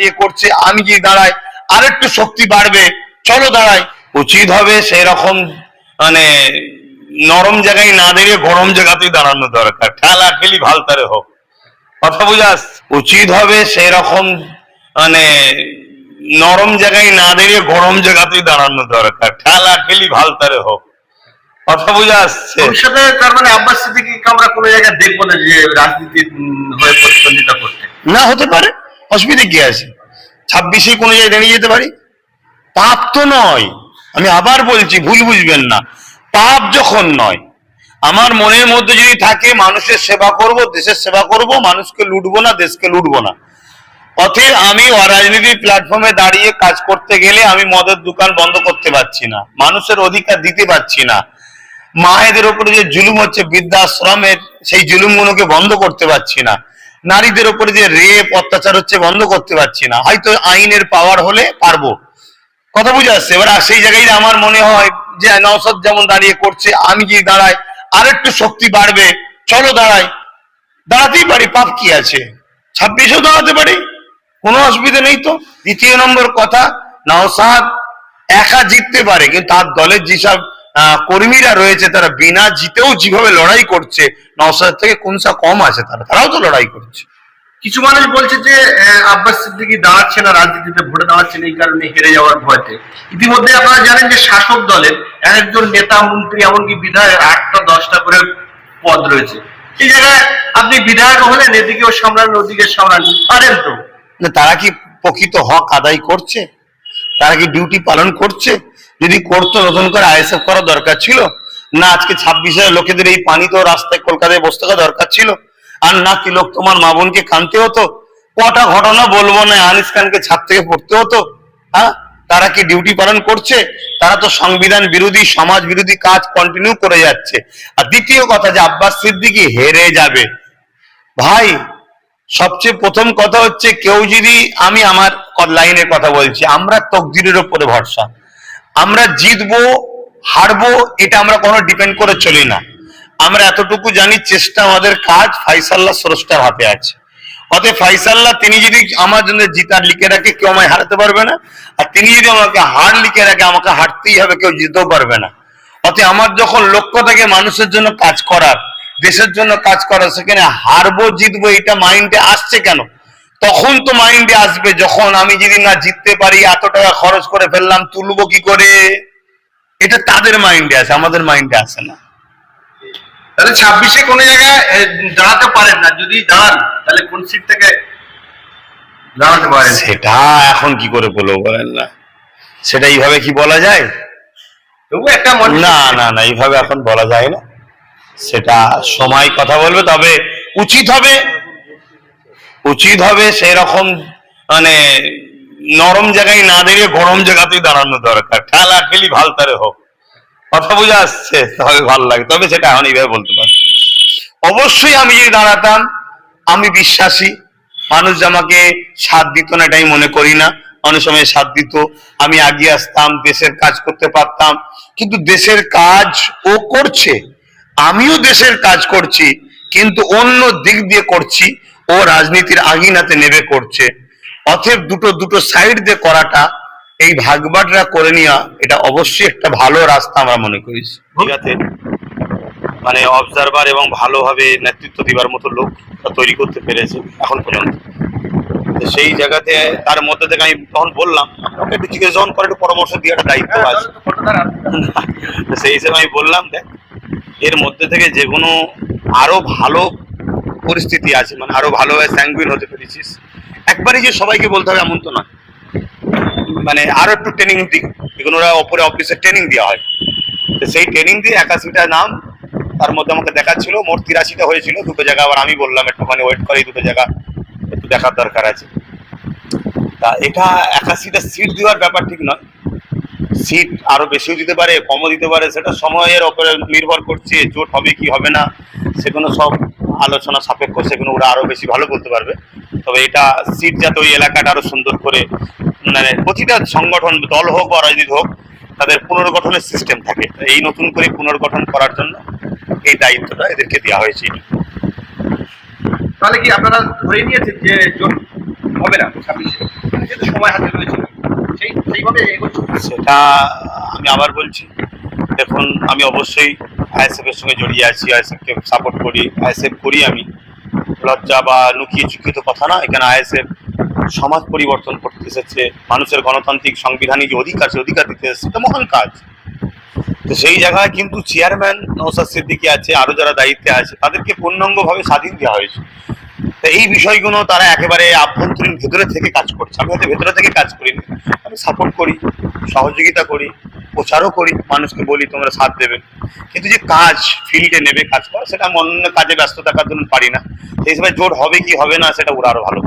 ইয়ে করছে আমি যদি দাঁড়াই আর একটু শক্তি বাড়বে চলো দাঁড়াই। উচিত হবে সেই রকম মানে নরম জায়গায় না দাঁড়িয়ে গরম জায়গাতেই দাঁড়ানো দরকার। ঠেলা ঠেলি ভালতারে হোক। কথা বুঝাস? উচিত হবে সেই রকম মানে নরম জায়গায় না দাঁড়িয়ে গরম জায়গাতেই দাঁড়ানো দরকার। ঠেলা ঠেলি ভালতারে হোক। কথা বুঝে আসছে ভবিষ্যতে তার মানে আব্বাস সিদ্দিকীকে আমরা কোনো জায়গায় দেখব না যে রাজনীতির উম, হয়ে প্রতিদ্বন্দ্বিতা করতে না হতে পারে। অসুবিধা কি আছে? ছাব্বিশে কোনো জায়গায় দাঁড়িয়ে যেতে পারি? পাপ তো নয়। আমি আবার বলছি, ভুল বুঝবেন না। পাপ যখন নয়, আমার মনের মধ্যে যদি থাকে, মানুষের সেবা করব, দেশের সেবা করব, মানুষকে লুটবো না, দেশকে লুটবো না। অতএব আমি অরাজনীতির প্ল্যাটফর্মে দাঁড়িয়ে কাজ করতে গেলে আমি মদের দোকান বন্ধ করতে পারছি না। মানুষের অধিকার দিতে পারছি না। মায়েদের ওপরে যে জুলুম হচ্ছে, বৃদ্ধাশ্রমের সেই জুলুমগুলোকে বন্ধ করতে পারছি না। নারীদের উপরে যে রেপ, অত্যাচার হচ্ছে বন্ধ করতে পারছি না। হয়তো আইনের পাওয়ার হলে পারব। কথা বুঝে আসছে? এবার সেই জায়গায় আমার মনে হয় যে নওসদ যেমন দাঁড়িয়ে করছে, আমি যদি দাঁড়াই আর একটু শক্তি বাড়বে। চলো দাঁড়াই। দাঁড়াতেই পারি, পাপ কি আছে? ছাব্বিশেও দাঁড়াতে পারি? কোনো অসুবিধা নেই তো? দ্বিতীয় নম্বর কথা নওসাদ একা জিততে পারে, কিন্তু তার দলের যেসব কর্মীরা রয়েছে তারা বিনা জিতেও যেভাবে লড়াই করছে নওসাদ থেকে কোনসা কম আছে তারা তারাও তো লড়াই করছে। কিছু মানুষ বলছে যে আব্বাস সিদ্দিকী দাঁড়াচ্ছে না রাজনীতিতে ভোটে দাঁড়াচ্ছে না এই কারণে হেরে যাওয়ার ভয়তে। ইতিমধ্যে আপনারা জানেন যে শাসক দলের এক একজন নেতা মন্ত্রী এমনকি বিধায়ক আটটা দশটা করে পদ রয়েছে। সেই জায়গায় আপনি বিধায়ক হলেন এদিকেও সামলান ওদিকে সামলান পারেন তো। তারা কি প্রকৃত হক আদায় করছে? তারা কি ডিউটি পালন করছে। যদি করতো নতুন করে আইএসএফ করা দরকার ছিল। না, আজকে ছাব্বিশ হাজার লোকেদের এই পানি তো রাস্তায় কলকাতায় বসতে দরকার ছিল। আর না কি লোক তোমার মা বোনকে কানতে হতো? কটা ঘটনা বলব না, আনিস খানকে ছাদ থেকে পড়তে হতো? হ্যাঁ? তারা কি ডিউটি পালন করছে? তারা তো সংবিধান বিরোধী, সমাজ বিরোধী কাজ কন্টিনিউ করে যাচ্ছে। আর দ্বিতীয় কথা যে আব্বাস সিদ্দিকি হেরে যাবে। ভাই সবচেয়ে প্রথম কথা হচ্ছে কেউ যদি আমি আমার লাইনের কথা বলছি, আমরা তকদিরের উপরে ভরসা। আমরা জিতবো, হারবো, এটা আমরা কোনো ডিপেন্ড করে চলি না। আমরা এতটুকু জানি চেষ্টা আমাদের কাজ, ফাইসাল্লাহ স্রষ্টার হাতে আছে। অতএব ফাইসাল্লাহ, তিনি যদি আমার জন্য জিতার লিখে রাখে, কেউ আমায় হারাতে পারবে না। আর তিনি যদি আমাকে হার লিখে রাখে, আমাকে হারতেই হবে, কেউ জিতেও পারবে না। অতএব আমার যখন লক্ষ্য থাকে মানুষের জন্য কাজ করার দেশের জন্য কাজ করা সেখানে হারবো জিতবো এটা মাইন্ডে আসছে কেন? তখন তো মাইন্ডে আসবে যখন আমি যদি না জিততে পারি এত টাকা খরচ করে ফেললাম তুলবো কি করে? এটা তাদের মাইন্ডে আছে আমাদের মাইন্ডে আসে না। তাহলে ছাব্বিশে কোনো জায়গায় দাঁড়াতে পারেন না যদি দাঁড়ান তাহলে কোন সিট থেকে দাঁড়াতে পারেন? সেটা এখন কি করে বলব বলেন না। সেটা এইভাবে কি বলা যায়? তবু একটা না না না এইভাবে এখন বলা যায় না। সেটা সময় কথা বলবে, তবে উচিত হবে উচিত হবে সেই রকম মানে নরম জায়গায় না দাঁড়িয়ে গরম জায়গাতেই দাঁড়ানো দরকার। ঠেলা ঠেলি ভালতারে হোক। কথা বুঝে আসছে, তবে ভালো লাগে। তবে সেটা এখন এইভাবে বলতে পারছি। অবশ্যই আমি যদি দাঁড়াতাম, আমি বিশ্বাসী। মানুষ আমাকে সাথ দিত না, এটাই মনে করি না। অনেক সময় সাথ দিত। আমি আগিয়ে আসতাম, দেশের কাজ করতে পারতাম। কিন্তু দেশের কাজ ও করছে। আমিও দেশের কাজ করছি কিন্তু অন্য দিক দিয়ে করছি ও রাজনীতির আগিনাতে নেবে করছে। অতএব দুটো দুটো সাইড দিয়ে করাটা এই ভাগবাটরা করে নেওয়া এটা অবশ্যই একটা ভালো রাস্তা আমরা মনে করি। মানে অবজারভার এবং ভালোভাবে নেতৃত্ব দিবার মতো লোক তৈরি করতে পেরেছে এখন পর্যন্ত। তো সেই জায়গাতে তার মধ্যে থেকে আমি তখন বললাম একটু জিজ্ঞেস যখন করে একটু পরামর্শ দিয়ে একটা দায়িত্ব আছে। সেই হিসেবে আমি বললাম দেখ এর মধ্যে থেকে যে কোনো আরও ভালো পরিস্থিতি আছে মানে আরও ভালোভাবে স্যাঙ্গুইন হতে পেরেছিস। একবারই যে সবাইকে বলতে হবে এমন তো না মানে আরও একটু ট্রেনিং দিক। এগুলো ওরা অপরে অফিসে ট্রেনিং দেওয়া হয়। তো সেই ট্রেনিং দিয়ে একাশিটা নাম তার মধ্যে আমাকে দেখাচ্ছিল। মোট তিরাশিটা হয়েছিল। দুটো জায়গা আবার আমি বললাম একটুখানি ওয়েট করে দুটো জায়গা একটু দেখার দরকার আছে। তা এটা একাশিটা সিট দেওয়ার ব্যাপার ঠিক নয়। সিট আরও বেশিও দিতে পারে, কমও দিতে পারে, সেটা সময়ের ওপরে নির্ভর করছে, জোট হবে কি হবে না, সেগুলো সব আলোচনা সাপেক্ষ, সেগুলো ওরা আরও বেশি ভালো বলতে পারবে। তবে এটা সিট যাতে ওই এলাকাটা আরও সুন্দর করে মানে প্রতিটা সংগঠন, দল হোক বা রাজনীতি হোক, তাদের পুনর্গঠনের সিস্টেম থাকে। এই নতুন করে পুনর্গঠন করার জন্য এই দায়িত্বটা এদেরকে দেওয়া হয়েছে। তাহলে কি আপনারা ধরে নিয়েছেন যে জোট হবে না ছাব্বিশে? সময় হাতে রয়েছে। সেটা আমি আবার বলছি। দেখুন, আমি অবশ্যই আইএসএফ এর সঙ্গে জড়িয়ে আছি, আইএসএফ কে সাপোর্ট করি, আইএসএফ করি আমি। লজ্জা বা লুকিয়ে চুকিয়ে কথা না, এখানে আইএসএফ সমাজ পরিবর্তন করতে এসেছে, মানুষের গণতান্ত্রিক সাংবিধানিক যে অধিকার, সে অধিকার দিতে এসেছে, এটা মহান কাজ। তো সেই জায়গায় কিন্তু চেয়ারম্যান নৌসাদ সিদ্দিকি আছে, আরও যারা দায়িত্বে আছে, তাদেরকে পূর্ণাঙ্গভাবে স্বাধীন দেওয়া হয়েছে। তো এই বিষয়গুলো তারা একেবারে আভ্যন্তরীণ ভেতরে থেকে কাজ করছে। আমি হয়তো ভেতরে থেকে কাজ করিনি আমি সাপোর্ট করি, সহযোগিতা করি, প্রচারও করি, মানুষকে বলি তোমরা সাথ দেবে। কিন্তু যে কাজ ফিল্ডে নেবে কাজ করা, সেটা আমি অন্য কাজে ব্যস্ত থাকার জন্য পারি না। সেই হিসেবে জোর হবে কি হবে না, সেটা ওরা আরও ভালো।